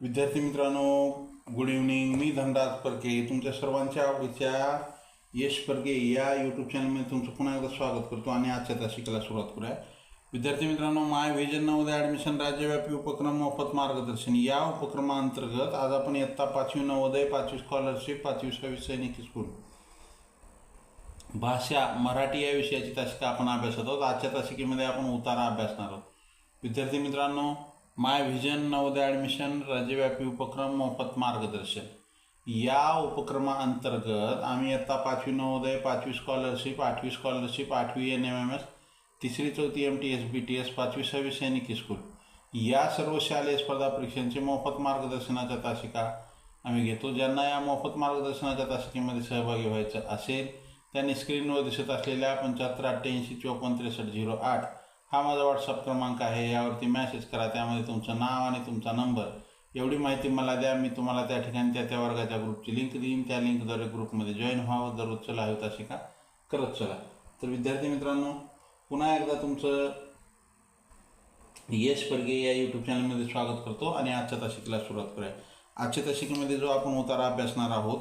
विद्यार्थी मित्रांनो good evening मी धनराज परके. तुमच्या सर्वांच्या आवडीच्या यश परके या यूट्यूब चॅनलमध्ये तुमचं पुन्हा एकदा स्वागत करतो आणि आजच्या त्या शिकायला सुरुवात करूया. विद्यार्थी मित्रांनो माय व्हिजन नवोदय ॲडमिशन राज्यव्यापी उपक्रम मोफत मार्गदर्शन. या उपक्रमाअंतर्गत आज आपण इयत्ता पाचवी नवोदय पाचवी स्कॉलरशिप पाचवी सहावी सैनिक स्कूल भाषा मराठी या विषयाची तासिका आपण अभ्यासत आहोत. आजच्या तासिकेमध्ये आपण उतारा अभ्यासणार आहोत. विद्यार्थी मित्रांनो माय व्हिजन नवोदय ॲडमिशन राज्यव्यापी उपक्रम मोफत मार्गदर्शन. या उपक्रमाअंतर्गत आम्ही आत्ता पाचवी नवोदय पाचवी स्कॉलरशिप आठवी स्कॉलरशिप आठवी एन एम एम एस तिसरी चौथी M T S B T S पाचवी सहावी सैनिक स्कूल या सर्व शालेय स्पर्धा परीक्षांचे मोफत मार्गदर्शनाच्या तासिका आम्ही घेतो. ज्यांना या मोफत मार्गदर्शनाच्या तासिकेमध्ये सहभागी व्हायचं असेल त्यांनी स्क्रीनवर दिसत असलेल्या पंच्याहत्तर अठ्ठ्याऐंशी चोपन्न त्रेसष्ट झिरो आठ हा माझा व्हॉट्सअप क्रमांक आहे यावरती मॅसेज करा त्यामध्ये तुमचं नाव आणि तुमचा नंबर एवढी माहिती मला द्या मी तुम्हाला त्या ठिकाणी त्या त्या वर्गाच्या ग्रुपची लिंक देईन. त्या लिंकद्वारे ग्रुपमध्ये जॉईन व्हावं. दररोज चला हवी तशी का? करत चला. तर विद्यार्थी मित्रांनो पुन्हा एकदा तुमचं यश परगे या यूट्यूब चॅनलमध्ये स्वागत करतो आणि आजच्या तासिकेला सुरुवात करूया. आजच्या तासिकेमध्ये जो आपण उतारा अभ्यासणार आहोत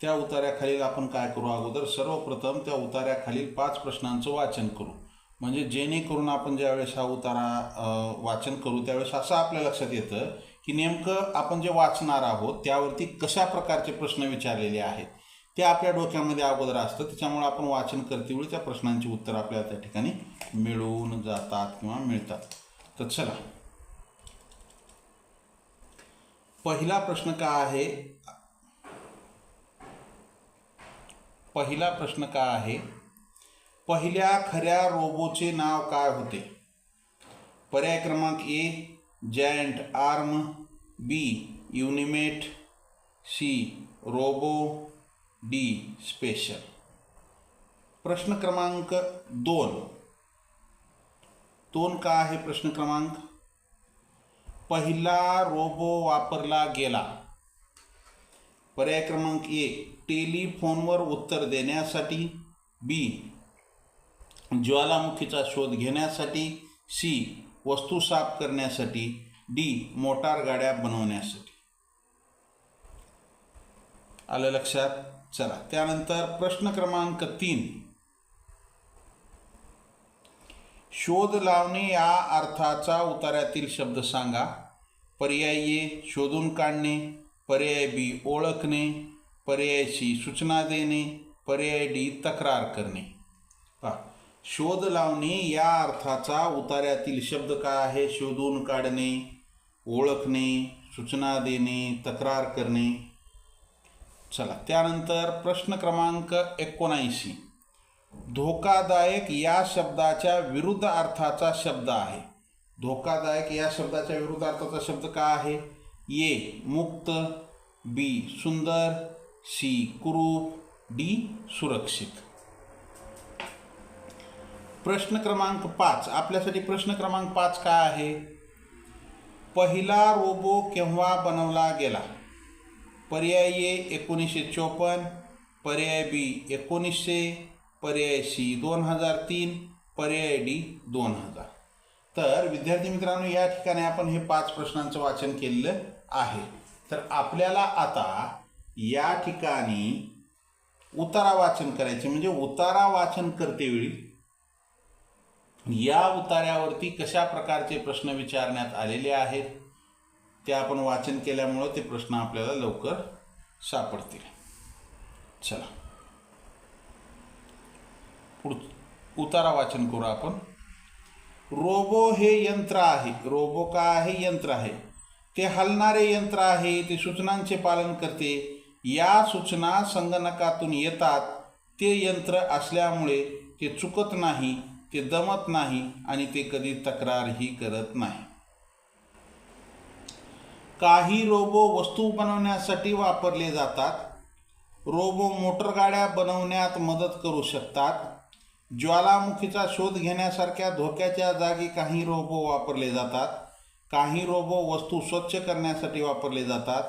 त्या उतार्याखालील आपण काय करू अगोदर? सर्वप्रथम त्या उतार्याखालील पाच प्रश्नांचं वाचन करू. म्हणजे जेणेकरून आपण ज्यावेळेस हा उतारा वाचन करू त्यावेळेस असं आपल्या लक्षात येतं की नेमकं आपण जे वाचणार आहोत त्यावरती कशा प्रकारचे प्रश्न विचारलेले आहेत ते आपल्या डोक्यामध्ये अगोदर असतं. त्याच्यामुळे आपण वाचन करतेवेळी त्या प्रश्नांची उत्तर आपल्याला त्या ठिकाणी मिळून जातात किंवा मिळतात. तर चला. पहिला प्रश्न काय आहे? पहिला प्रश्न काय आहे? पहिल्या खऱ्या रोबोचे नाव काय होते? पर्याय क्रमांक A giant arm B Unimate C robo D special प्रश्न क्रमांक दोन. दोन का आहे प्रश्न क्रमांक? पहिला रोबो वापरला गेला. पर्याय क्रमांक ए टेलिफोनवर उत्तर देण्यासाठी. बी ज्वालामुखीचा शोध घेण्यासाठी सी वस्तू साफ करण्यासाठी डी मोटार गाड्या बनवण्यासाठी. आलं लक्षात? चला. त्यानंतर प्रश्न क्रमांक तीन. शोध लावणे या अर्थाचा उतार्यातील शब्द सांगा. पर्याय ए शोधून काढणे. पर्याय बी ओळखणे. पर्याय सी सूचना देणे. पर्याय डी तक्रार करणे. पहा. शोध लावणे या अर्थाचा उतार्यातील शब्द काय आहे? शोधून काढणे ओळखणे सूचना देणे तक्रार करणे. चला त्यानंतर प्रश्न क्रमांक एकोणऐंशी. धोकादायक या शब्दाच्या विरुद्ध अर्थाचा शब्द आहे. धोकादायक या शब्दाच्या विरुद्ध अर्थाचा शब्द काय आहे? ए मुक्त बी सुंदर सी कुरूप डी सुरक्षित. प्रश्न क्रमांक पाच. आपल्यासाठी प्रश्न क्रमांक पाच काय आहे? पहिला रोबो केव्हा बनवला गेला? पर्याय ए एकोणीसशे चोपन्न पर्याय बी एकोणीसशे पर्याय सी दोन हजार तीन पर्याय डी दोन हजार. तर विद्यार्थी मित्रांनो या ठिकाणी आपण हे पाच प्रश्नांचं वाचन केलेलं आहे. तर आपल्याला आता या ठिकाणी उतारा वाचन करायचे म्हणजे उतारा वाचन करतेवेळी या उतार्यावरती कशा प्रकारचे प्रश्न विचारण्यात आलेले आहेत ते आपण वाचन केल्यामुळं ते प्रश्न आपल्याला लवकर सापडतील. चला. पुढ उतारा वाचन करू आपण. रोबो हे यंत्र आहे. रोबो का आहे? यंत्र आहे. ते हलणारे यंत्र आहे ते सूचनांचे पालन करते. या सूचना संगणकातून येतात. ते यंत्र असल्यामुळे ते चुकत नाही. ते दमत नाही आणि ते कधी तक्रारही करत नाही. काही रोबो वस्तू बनवण्यासाठी वापरले जातात. रोबो मोटरगाड्या बनवण्यात मदत करू शकतात. ज्वालामुखीचा शोध घेण्यासारख्या धोक्याच्या जागी काही रोबो वापरले जातात. काही रोबो वस्तू स्वच्छ करण्यासाठी वापरले जातात.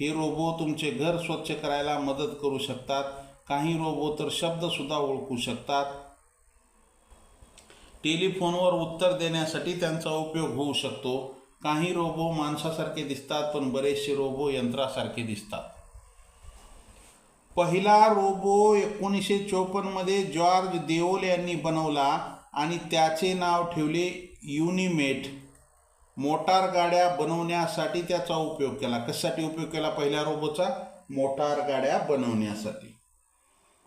हे रोबो तुमचे घर स्वच्छ करायला मदत करू शकतात. काही रोबो तर शब्दसुद्धा ओळखू शकतात. टेलिफोनवर उत्तर देण्यासाठी त्यांचा उपयोग होऊ शकतो. काही रोबो माणसासारखे दिसतात पण बरेचसे रोबो यंत्रासारखे दिसतात. पहिला रोबो एकोणीसशे चोपन्नमध्ये जॉर्ज देओल यांनी बनवला आणि त्याचे नाव ठेवले युनिमेट. मोटार गाड्या बनवण्यासाठी त्याचा उपयोग केला. कशासाठी उपयोग केला पहिल्या रोबोचा? मोटार गाड्या बनवण्यासाठी.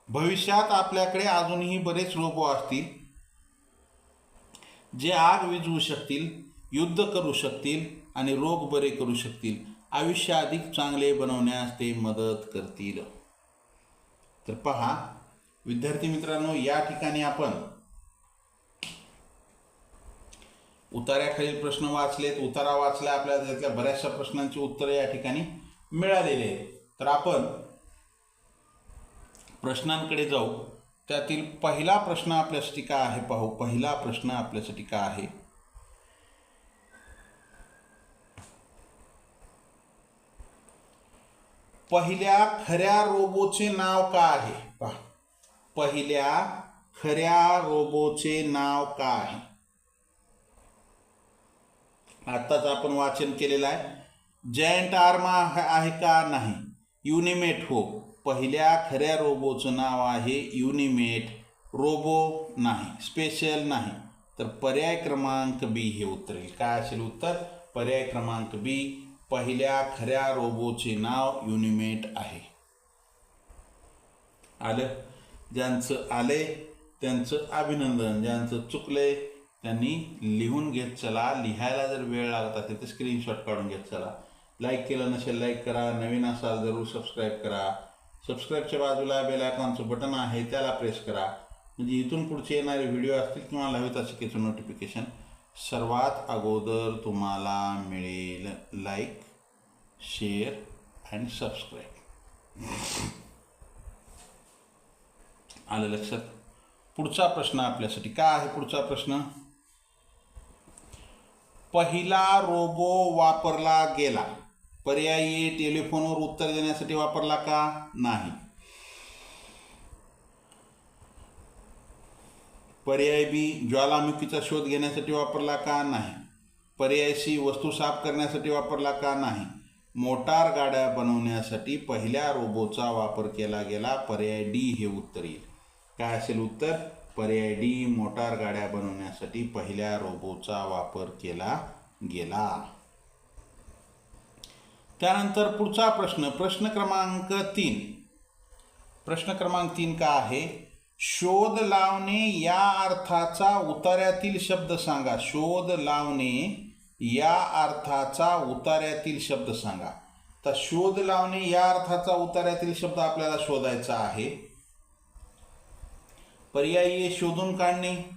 भविष्यात आपल्याकडे अजूनही बरेच रोबो असतील. जे आग विझवू शकतील युद्ध करू शकतील आणि रोग बरे करू शकतील आयुष्य अधिक चांगले बनवण्यास ते मदत करतील. तर पहा विद्यार्थी मित्रांनो या ठिकाणी आपण उतार्याखालील प्रश्न वाचलेत. उतारा वाचला आपल्याला त्यातल्या बऱ्याचशा प्रश्नांची उत्तरं या ठिकाणी मिळालेली आहेत. तर आपण प्रश्नांकडे जाऊ. त्यातील पहिला प्रश्न आपल्यासाठी काय आहे पाहू? पहिला प्रश्न आपल्यासाठी काय आहे? पहिल्या खऱ्या रोबोचे नाव काय आहे? पहा. पहिल्या खऱ्या रोबोचे नाव काय आहे? आत्ताच आपण वाचन केलेलं आहे. जयंट आर्मा आहे का नाही? युनिमेट हो. पहिल्या खऱ्या रोबोचं नाव आहे युनिमेट रोबो नाही स्पेशल नाही. तर पर्याय क्रमांक बी हे उत्तर येईल काय असेल उत्तर? पर्याय क्रमांक बी पहिल्या खऱ्या रोबोचे नाव युनिमेट आहे. आलं? ज्यांचं आले त्यांचं अभिनंदन. ज्यांचं चुकले त्यांनी लिहून घेत चला. लिहायला जर वेळ लागत असेल तर स्क्रीनशॉट काढून घेत चला. लाईक केलं नसेल लाईक करा. नवीन असाल जरूर सबस्क्राईब करा. सबस्क्राईबच्या बाजूला बेल आयकॉनचं बटन आहे त्याला प्रेस करा. म्हणजे इथून पुढचे येणारे व्हिडिओ असतील किंवा लावित शिकेचं नोटिफिकेशन सर्वात अगोदर तुम्हाला मिळेल लाईक शेअर अँड सबस्क्राईब आलं लक्षात? पुढचा प्रश्न आपल्यासाठी काय आहे पुढचा प्रश्न? पहिला रोबो वापरला गेला. पर्यायी टेलिफोनवर उत्तर देण्यासाठी वापरला का? नाही. पर्याय बी ज्वालामुखीचा शोध घेण्यासाठी वापरला का? नाही. पर्याय सी वस्तू साफ करण्यासाठी वापरला का? नाही. मोटार गाड्या बनवण्यासाठी पहिल्या रोबोचा वापर केला गेला. पर्याय डी हे उत्तर येईल. काय असेल उत्तर? पर्याय डी मोटार गाड्या बनवण्यासाठी पहिल्या रोबोचा वापर केला गेला. त्यानंतर पुढचा प्रश्न प्रश्न क्रमांक तीन. प्रश्न क्रमांक तीन का आहे? शोध लावणे या अर्थाचा उतार्यातील शब्द सांगा. शोध लावणे या अर्थाचा उतार्यातील शब्द सांगा. तर शोध लावणे या अर्थाचा उतार्यातील शब्द आपल्याला शोधायचा आहे. पर्यायी शोधून काढणे.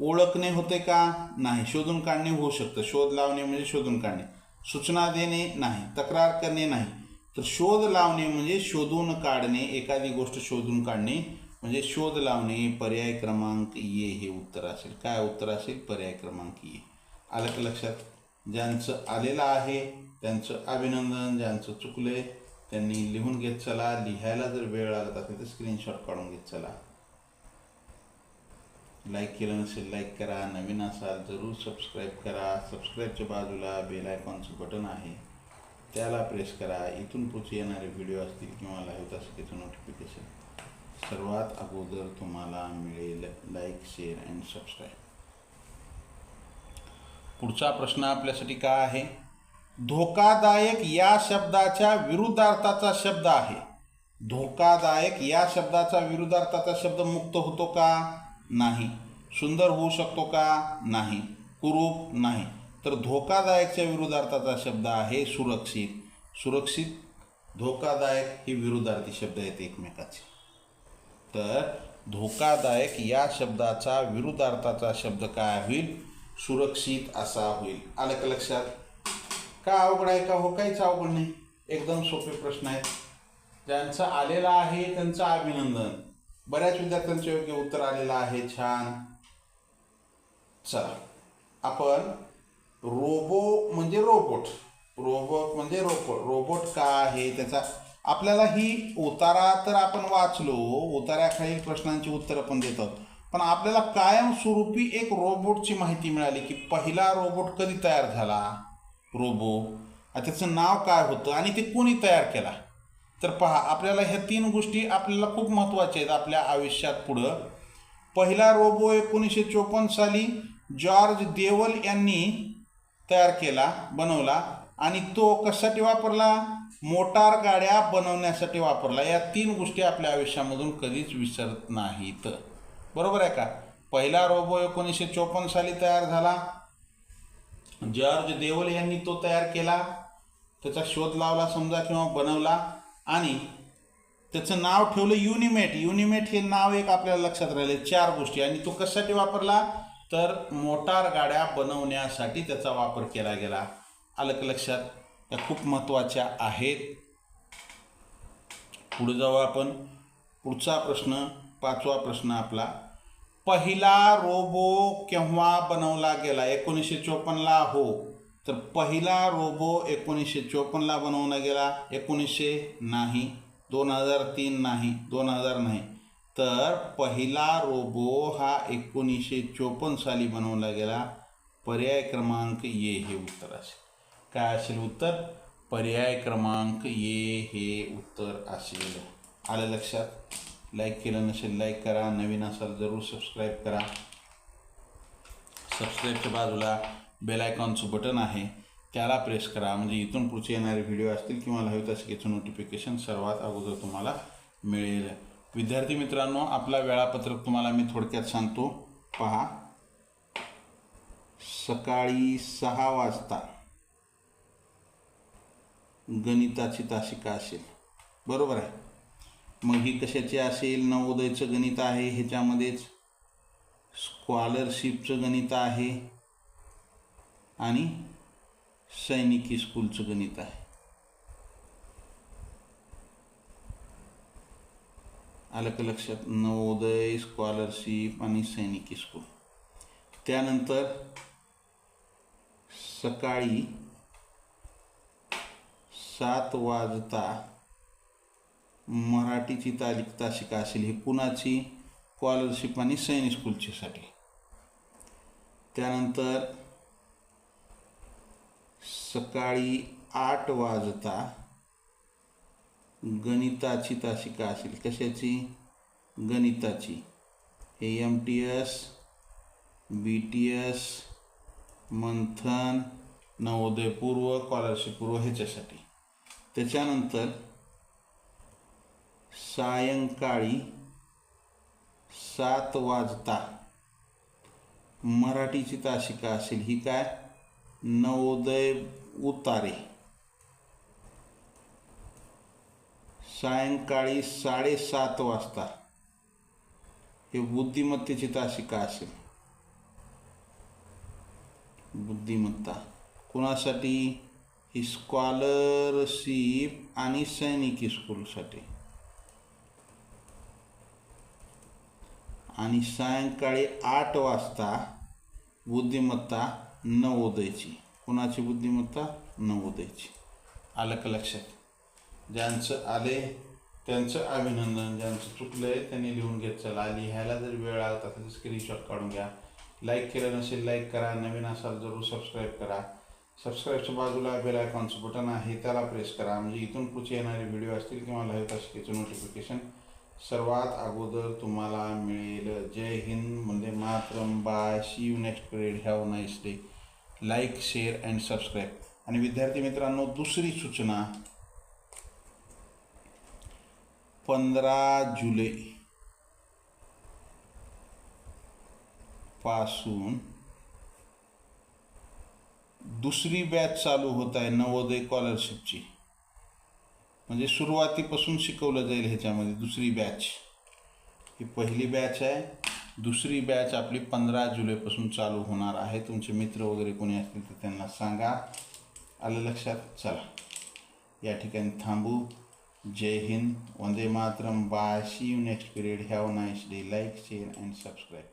ओळखणे होते का? नाही शोधून काढणे होऊ शकतं. शोध लावणे म्हणजे शोधून काढणे. सूचना देणे नाही तक्रार करणे नाही. तर शोध लावणे म्हणजे शोधून काढणे एखादी गोष्ट शोधून काढणे म्हणजे शोध लावणे पर्याय क्रमांक ये हे उत्तर असेल. काय उत्तर असेल? पर्याय क्रमांक ये आलं का लक्षात? ज्यांचं आलेलं आहे त्यांचं अभिनंदन ज्यांचं चुकलं आहे त्यांनी लिहून घेत चला. लिहायला जर वेळ लागत असेल तर स्क्रीनशॉट काढून घेत चला. लाईक केलं नसेल लाईक करा. नवीन असाल जरूर सबस्क्राईब करा. सबस्क्राईबच्या बाजूला बेल आयकॉनचं बटन आहे. त्याला प्रेस करा. इथून पुढचे येणारे व्हिडिओ असतील किंवा लाईव्ह तासिकेचं नोटिफिकेशन सर्वात अगोदर तुम्हाला मिळेल लाईक शेअर अँड सबस्क्राईब पुढचा प्रश्न आपल्यासाठी काय आहे? धोकादायक या शब्दाच्या विरुद्धार्थाचा शब्द आहे. धोकादायक या शब्दाचा विरुद्धार्थाचा शब्द मुक्त होतो का? नाही. सुंदर होऊ शकतो का? नाही. कुरूप नाही. तर धोकादायकच्या विरुद्धार्थाचा शब्द आहे सुरक्षित. सुरक्षित धोकादायक हे विरुद्धार्थी शब्द आहेत एकमेकाचे. तर धोकादायक या शब्दाचा विरुद्धार्थाचा शब्द काय होईल? सुरक्षित असा होईल. आलं का लक्षात? का अवघड आहे का? हो काहीच अवघड नाही. एकदम सोपे प्रश्न आहेत. ज्यांचं आलेलं आहे त्यांचं अभिनंदन. बऱ्याच विद्यार्थ्यांचं योग्य उत्तर आलेलं आहे. छान. चला. आपण रोबो म्हणजे रोबोट. रोबोट म्हणजे रोबोट रोबोट का आहे त्याचा आपल्याला ही उतारा तर आपण वाचलो उताराखाली प्रश्नांची उत्तरं पण देतात पण आपल्याला कायमस्वरूपी एक रोबोटची माहिती मिळाली की पहिला रोबोट कधी तयार झाला? रोबो. त्याचं नाव काय होतं? आणि ते कोणी तयार केला? तर पहा आपल्याला ह्या तीन गोष्टी आपल्याला खूप महत्त्वाच्या आहेत आपल्या आयुष्यात पुढं. पहिला रोबो एकोणीसशे चोपन्न साली जॉर्ज देवल यांनी तयार केला बनवला आणि तो कशासाठी वापरला? मोटार गाड्या बनवण्यासाठी वापरला. या तीन गोष्टी आपल्या आयुष्यामधून कधीच विसरत नाहीत. बरोबर आहे का? पहिला रोबो एकोणीसशे चोपन्न साली तयार झाला. जॉर्ज देवल यांनी तो तयार केला. त्याचा शोध लावला समजा किंवा बनवला. आणि त्याचं नाव ठेवलं युनिमेट युनिमेट हे नाव एक आपल्याला लक्षात राहिले चार गोष्टी. आणि तो कशासाठी वापरला? तर मोटार गाड्या बनवण्यासाठी त्याचा वापर केला गेला. आलं लक्षात? त्या खूप महत्त्वाच्या आहेत. पुढे जाऊ आपण. पुढचा प्रश्न पाचवा प्रश्न आपला. पहिला रोबो केव्हा बनवला गेला? एकोणीसशे चोपन्नला हो. तर पहिला रोबो एकोणीसशे चोपन्नला बनवला गेला. एकोणीसशे नाही. दोन हज़ार तीन नाही. दोन हज़ार नाही. तर पहिला रोबो हा एकोणीसशे चोपन्न साली बनवला गेला. पर्याय क्रमांक ये हे उत्तर असेल. काय असेल उत्तर? पर्याय क्रमांक ये हे उत्तर असेल. आलं लक्षात? लाईक केलं नसेल लाईक करा. नवीन असाल, ज़रूर सबस्क्राईब करा. सबस्क्राईबच्या बाजूला बेलायकॉनचं बटन आहे त्याला प्रेस करा. म्हणजे इथून पुढचे येणारे व्हिडिओ असतील किंवा हवे तसे याचं नोटिफिकेशन सर्वात अगोदर तुम्हाला मिळेल. विद्यार्थी मित्रांनो आपला वेळापत्रक तुम्हाला मी थोडक्यात सांगतो. पहा. सकाळी सहा वाजता गणिताची तासिका असेल. बरोबर आहे? मग ही कशाची असेल? नवोदयचं गणित आहे ह्याच्यामध्येच स्कॉलरशिपचं गणित आहे. आणि सैनिकी स्कूलचं गणित आहे. आलं का लक्षात? नवोदय स्कॉलरशिप आणि सैनिकी स्कूल त्यानंतर सकाळी सात वाजता मराठीची तारीख तासिका असेल ही कुणाची स्कॉलरशिप आणि सैनिक स्कूलच्यासाठी त्यानंतर सकाळी आठ वाजता गणिताची तासिका असेल. कशाची? गणिताची. हे M T S B T S Manthan नवोदयपूर्व स्कॉलरशिपपूर्व स्कॉलरशिप पूर्व ह्याच्यासाठी. त्याच्यानंतर सायंकाळी सात वाजता मराठीची तासिका असेल. ही काय? नवोदय उतारे. सायंकाळी साडेसात वाजता हे बुद्धिमत्तेची तासिका असेल. बुद्धिमत्ता. कुणासाठी? ही स्कॉलरशिप आणि सैनिकी स्कूलसाठी आणि सायंकाळी आठ वाजता बुद्धिमत्ता नवोदयची. कुणाची बुद्धिमत्ता? नवोदयची. आलं का लक्षात? ज्यांचं आले त्यांचं अभिनंदन ज्यांचं चुकलं आहे त्यांनी लिहून घेत चला. लिहायला जर वेळ आला तर तर स्क्रीनशॉट काढून घ्या. लाईक केलं नसेल लाईक करा. नवीन असाल जरूर सबस्क्राईब करा. सबस्क्राईबच्या बाजूला बेल आयकॉनचं बटन आहे त्याला प्रेस करा. म्हणजे इथून पुढचे येणारे व्हिडिओ असतील किंवा लाईव्ह तासिकेचं नोटिफिकेशन सर्वात अगोदर तुम्हाला मिळेल. जय हिंद. म्हणजे Mataram. Bye see you next period have nice day like share and subscribe. आणि विद्यार्थी मित्रांनो दुसरी सूचना. पंधरा जुलै पासून दुसरी बॅच चालू होत आहे नवोदय स्कॉलरशिपची म्हणजे सुरुवातीपासून शिकवलं जाईल ह्याच्यामध्ये दुसरी बॅच ही पहिली बॅच आहे. दुसरी बॅच आपली पंधरा जुलैपासून चालू होणार आहे. तुमचे मित्र वगैरे कोणी असतील तर त्यांना सांगा. आलं लक्षात? चला. या ठिकाणी थांबू. जय हिंद. वंदे Mataram. Bye see you next period have nice day like share and subscribe